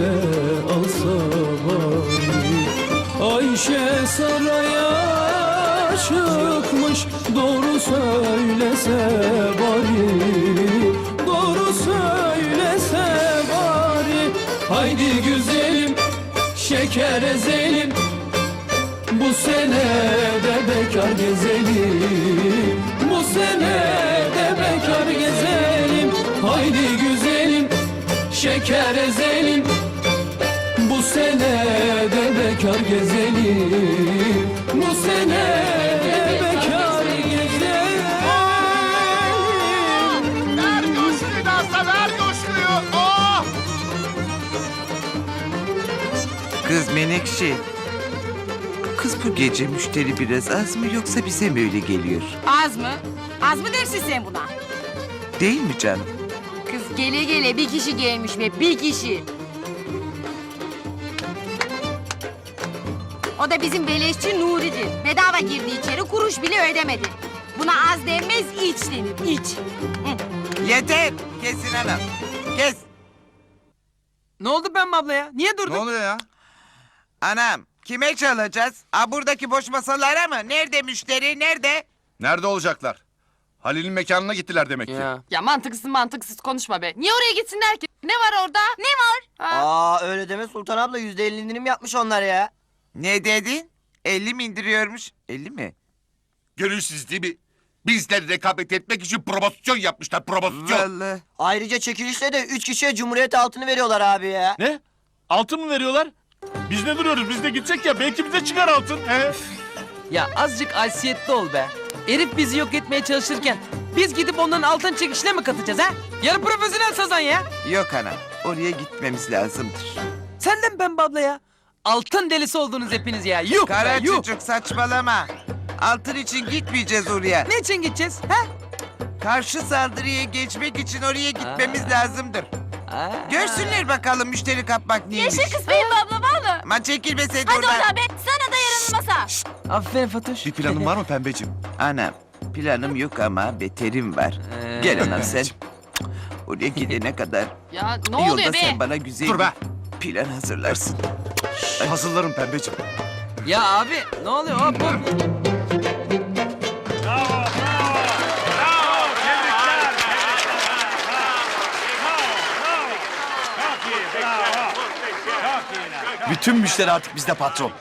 de alsa bari. Ayşe saraya çıkmış Doğru söylese bari. Doğru söylese bari. Haydi güzelim şeker ezelim. Bu sene de bekar gezelim. Bu sene de bekar gezelim. Haydi güzelim şeker ezelim Bu sene de bekar gezelim Bu sene de bekar gezelim Ver coşkuyu dansa ver coşkuyu. Oh! Kız Menekşe. Kız bu gece müşteri biraz az mı yoksa bize mi öyle geliyor? Az mı? Az mı dersin sen buna? Değil mi canım? Kız gele gele bir kişi gelmiş ve bir kişi. O da bizim beleşçi Nuri'dir. Bedava girdi içeri kuruş bile ödemedi. Buna az denmez iç denir iç. Yeter. Kesin anam. Kes. Ne oldu ben abla ya? Niye durdun? Ne oluyor ya? Anam kime çalacağız? Ha buradaki boş masalara mı? Nerede müşteri? Nerede? Nerede olacaklar? Halil'in mekanına gittiler demek ki. Ya. Ya mantıksız mantıksız konuşma be. Niye oraya gitsinler ki? Ne var orada? Ne var? Ha? Aa öyle deme Sultan abla yüzde elli indirim yapmış onlar ya. Ne dedin? 50 mi indiriyormuş? 50 mi? Görürsünüz değil mi? Bizle rekabet etmek için promosyon yapmışlar promosyon. Vallahi. Ayrıca çekilişte de üç kişiye Cumhuriyet altını veriyorlar abi ya. Ne? Altın mı veriyorlar? Biz ne duruyoruz? Biz de gidecek ya. Belki bize çıkar altın. He? Ya azıcık haysiyetli ol be. Herif bizi yok etmeye çalışırken biz gidip onların altın çekişine mi katacağız ha? Yarı profesyonel sazan ya. Yok anam. Oraya gitmemiz lazımdır. Senden pembe abla ya. Altın delisi oldunuz hepiniz ya. Yuh Kara be yuh. çocuk saçmalama. Altın için gitmeyeceğiz oraya. Ne için gideceğiz ha? Karşı saldırıya geçmek için oraya gitmemiz Aa. lazımdır. Aa. Görsünler bakalım müşteri kapmak neymiş. kız benim abla valla. Ama çekilme sen Hadi oradan. oradan be sana da yarın masa. Aferin Fatoş. Bir planın var mı pembeciğim? Anam planım yok ama beterim var. Ee, Gel anam sen. Oraya gidene kadar Ya ne yolda oluyor be? sen bana güzel Dur be. bir plan hazırlarsın. Hazırlarım pembeciğim. Ya abi ne oluyor hop hop. Bütün müşteri artık bizde patron.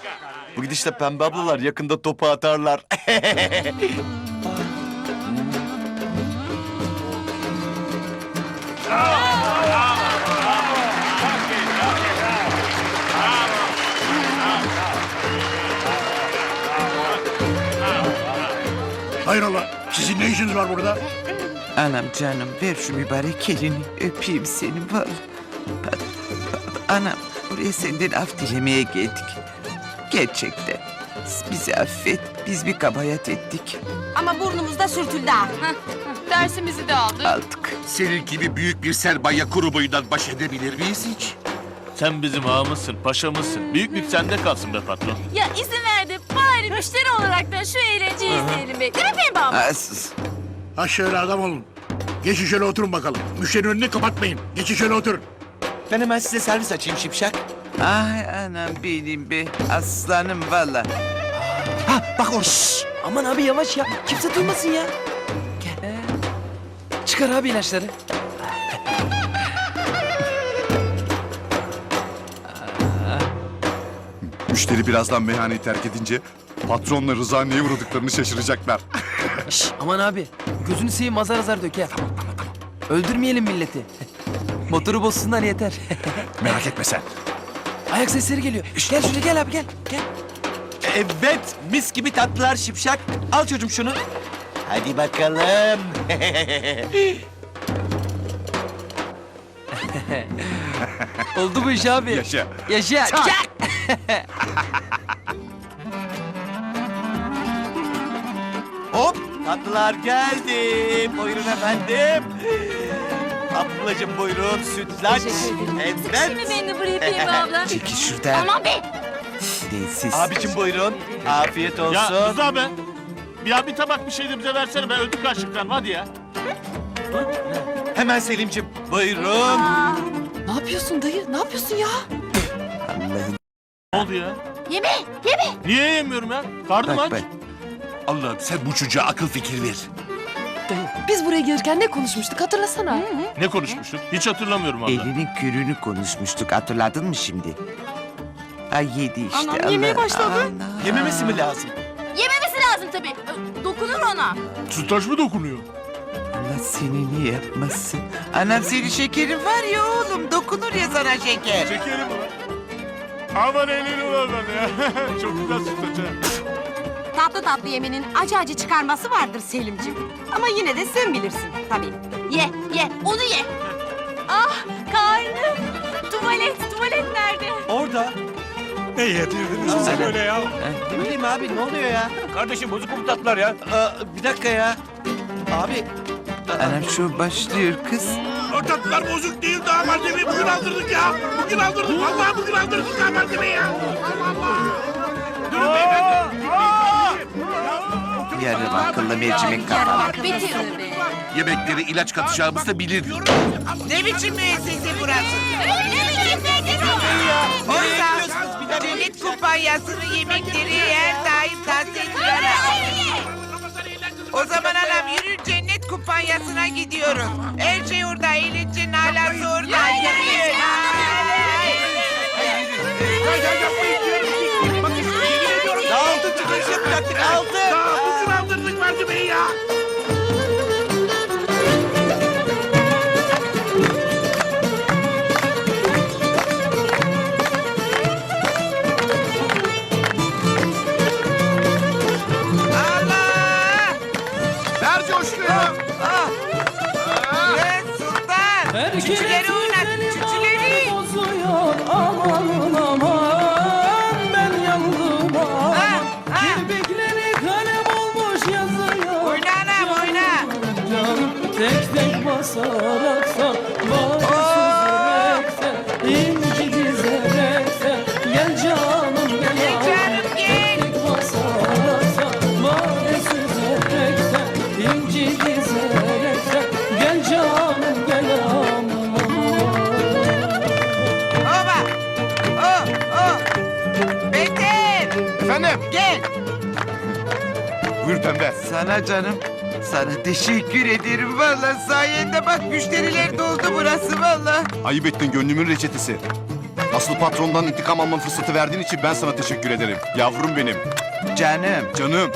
Bu gidişle pembe ablalar yakında topu atarlar. Hayrola sizin ne işiniz var burada? Anam canım ver şu mübarek elini öpeyim seni vallahi. Pa- pa- Anam buraya senden af dilemeye geldik. Gerçekten. Bizi affet. Biz bir kabahat ettik. Ama burnumuzda sürtüldü ha. Dersimizi de aldık. Aldık. Senin gibi büyük bir sermaye grubuyla baş edebilir miyiz hiç? Sen bizim ağamızsın, paşamızsın. Büyüklük sende kalsın be patron. Ya izin verdi bari müşteri olarak da şu eğlenceyi izleyelim be. Değil mi Pembe abla? Sus. Ha şöyle adam olun. Geçin şöyle oturun bakalım. Müşterinin önünü kapatmayın. Geçin şöyle oturun. Ben hemen size servis açayım şipşak. Ay anam benim be. Aslanım valla. Bak orada. Aman abi yavaş ya. Kimse duymasın ya. Gel. Çıkar abi ilaçları. Müşteri birazdan meyhaneyi terk edince patronla Rıza neye uğradıklarını şaşıracaklar. Şş, aman abi. Gözünü seveyim azar azar dök ha. Tamam tamam tamam. Öldürmeyelim milleti. Motoru bozsunlar yeter. Merak etme sen. Ayak sesleri geliyor. Gel şuraya gel abi gel. Gel. Evet, mis gibi tatlılar şipşak. Al çocuğum şunu. Hadi bakalım. Oldu bu iş abi. Yaşa. Yaşa. Çak. Hop, tatlılar geldi. Buyurun efendim. Ablacığım buyurun, sütlaç. Evet. beni buraya Pembe abla? Çekil şuradan. Aman be. Densiz. Abicim buyurun. Afiyet olsun. Ya Rıza be. Ya bir tabak bir şey de bize versene be öldük açlıktan hadi ya. Hemen Selim'cim. Buyurun. Ne yapıyorsun dayı? Ne yapıyorsun ya? Allah'ım Ne oldu ya? Yeme, yeme. Niye yemiyorum ya? Karnım bak aç. bak. Allah'ım sen bu çocuğa akıl fikir ver. Biz buraya gelirken ne konuşmuştuk hatırlasana. Ne konuşmuştuk? Hiç hatırlamıyorum valla. Elinin kürünü konuşmuştuk hatırladın mı şimdi? Ay yedi işte. Anam, Allah- yemeye başladı. Ana. Yememesi mi lazım? Yememesi lazım tabii. Ö, Dokunur ona. Sütaş mı dokunuyor? Allah seni niye yapmasın? Anam senin şekerin var ya oğlum dokunur ya sana şeker. Şekerim var. Aman elini var bana ya. Çok güzel sütlaç ha. Tatlı tatlı yemenin acı acı çıkarması vardır Selimciğim. Ama yine de sen bilirsin tabii. Ye, ye, onu ye. Ah, karnım. Tuvalet, tuvalet nerede? Orada. Ne yedirdiniz bize böyle ya? Ne bileyim abi ne oluyor ya? Kardeşim bozuk mu tatlar ya? Aa, bir dakika ya. Abi. Anam şu başlıyor kız. O tatlılar bozuk değil daha malzemeyi bugün aldırdık ya. Bugün aldırdık. Vallahi bugün aldırdık daha malzemeyi ya. Allah Allah. Durun beyefendi. Yarım akıllı mercimek kafalı. Yemekleri ilaç katacağımızı da bilirdik. Ne biçim müessese burası? Ne biçim Oysa cennet kumpanyasının yemekleri her daim taze ediyorlar. O zaman anam yürü cennet kumpanyasına gidiyoruz. Her şey orada, eğlencenin alası orada. Yürü. Dağıldı çıkış yapacaktık aldı. Daha bugün aldırdık malzemeyi ya. Allah! Buyur pembe. Sana canım. Sana teşekkür ederim vallahi sayende bak müşteriler doldu burası vallahi. Ayıp ettin gönlümün reçetesi. Asıl patrondan intikam alma fırsatı verdiğin için ben sana teşekkür ederim. Yavrum benim. Canım. Canım.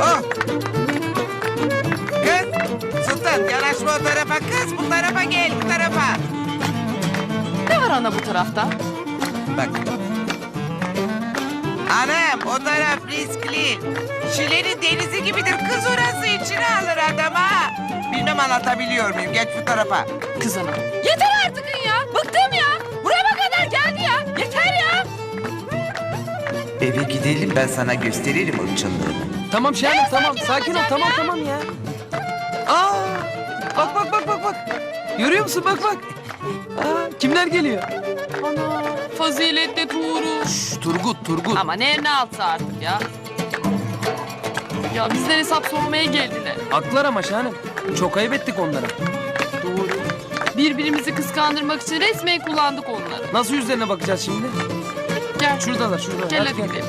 Oh! Kız! Sultan yanaşma o tarafa kız bu tarafa gel bu tarafa. Ne var ana bu tarafta? Bak. Anam o taraf riskli. Şile'nin denizi gibidir kız orası içine alır adama. Bilmem anlatabiliyor muyum? Geç şu tarafa. Kız ana. Yeter artık Eve gidelim ben sana gösteririm o çıldığını. Tamam Şahanem tamam sakin ol tamam tamam ya. Aa! Bak bak bak bak bak. Görüyor musun bak bak. Aa, kimler geliyor? Ana. Faziletli Tuğrul. Şş, Turgut Turgut. Ama ne ne altı artık ya. Ya bizden hesap sormaya geldiler. Haklılar ama Şahanem. Çok ayıp ettik onlara. Doğru. Birbirimizi kıskandırmak için resmen kullandık onları. Nasıl yüzlerine bakacağız şimdi? Gel. Şuradalar şuradalar. Gel Hadi gidelim.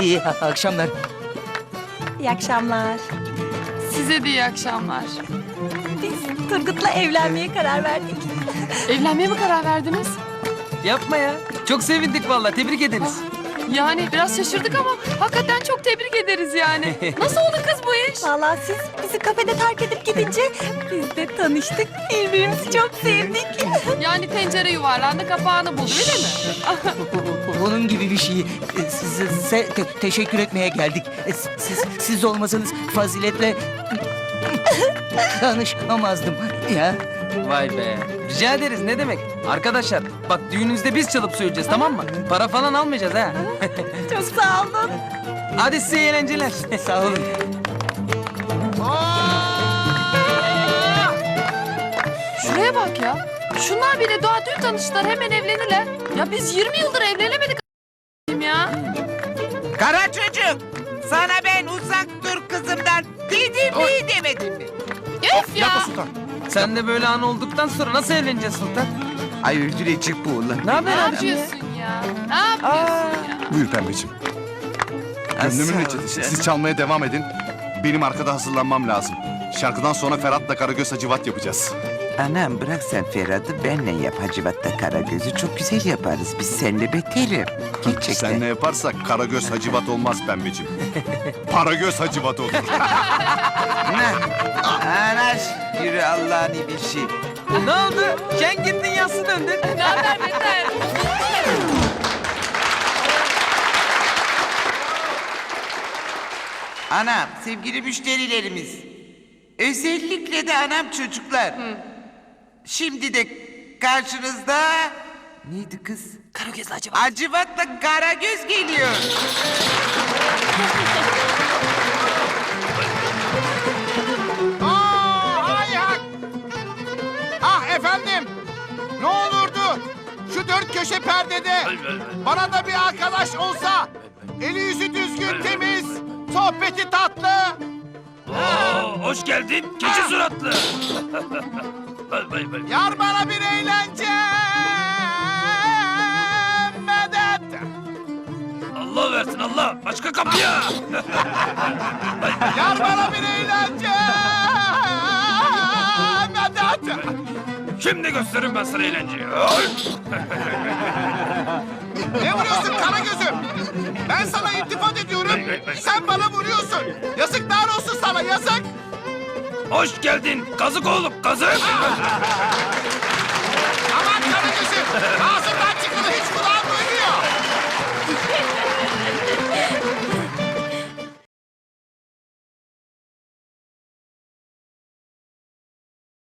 İyi akşamlar. İyi akşamlar. Size de iyi akşamlar. Biz Turgut'la evlenmeye karar verdik. Evlenmeye mi karar verdiniz? Yapma ya. Çok sevindik vallahi. Tebrik ederiz. Yani biraz şaşırdık ama hakikaten çok tebrik ederiz yani. Nasıl oldu kız bu iş? Vallahi siz bizi kafede terk edip gidince biz de tanıştık. Birbirimizi çok sevdik. Yani tencere yuvarlandı kapağını buldu öyle mi? Bunun gibi bir şey. Ee, Size te- teşekkür etmeye geldik. Siz, siz olmasanız faziletle tanışamazdım ya. Vay be. Rica ederiz ne demek. Arkadaşlar bak düğününüzde biz çalıp söyleyeceğiz tamam mı? Para falan almayacağız ha. Çok sağ olun. Hadi size eğlenceler. Sağ olun. Bak ya. Şunlar bile doğa dün tanıştılar hemen evlenirler. Ya biz 20 yıldır evlenemedik ya. Kara çocuk. Sana ben uzak dur kızımdan dedim mi demedim mi? Öf ya. Sen de böyle an olduktan sonra nasıl evleneceğiz Sultan? Ay öldürecek bu ulan. Ne haber Ne yapıyorsun ya? Ne yapıyorsun ya? Buyur pembeciğim. Gönlümün canım. Siz çalmaya devam edin. Benim arkada hazırlanmam lazım. Şarkıdan sonra Ferhat'la Karagöz Hacivat yapacağız. Anam bırak sen Ferhat'ı benle yap Hacivat'ta Karagöz'ü çok güzel yaparız biz seninle beterim. Gerçekten. Sen ne yaparsak Karagöz Hacivat olmaz pembeciğim. Paragöz Hacivat olur. Ne? Anaş yürü Allah'ın bir şey. Ne oldu? Sen gittin yassı döndün. Ne haber Beter? Anam sevgili müşterilerimiz. Özellikle de anam çocuklar. Şimdi de karşınızda... Neydi kız? Karagöz acaba. Acıvat'la Karagöz geliyor. Ah efendim. Ne olurdu? Şu dört köşe perdede bana da bir arkadaş olsa. Eli yüzü düzgün temiz. Sohbeti tatlı. Hoş geldin keçi suratlı. Yar bana bir eğlence. Medet. Allah versin Allah. Başka kapıya. Yar bana bir eğlence. Medet. Şimdi gösteririm ben sana eğlenceyi. Ne vuruyorsun kara gözüm? Ben sana iltifat ediyorum. Sen bana vuruyorsun. Yazıklar olsun sana yazık. Hoş geldin kazık oğlum kazık. Aman karıcısı. Ağzından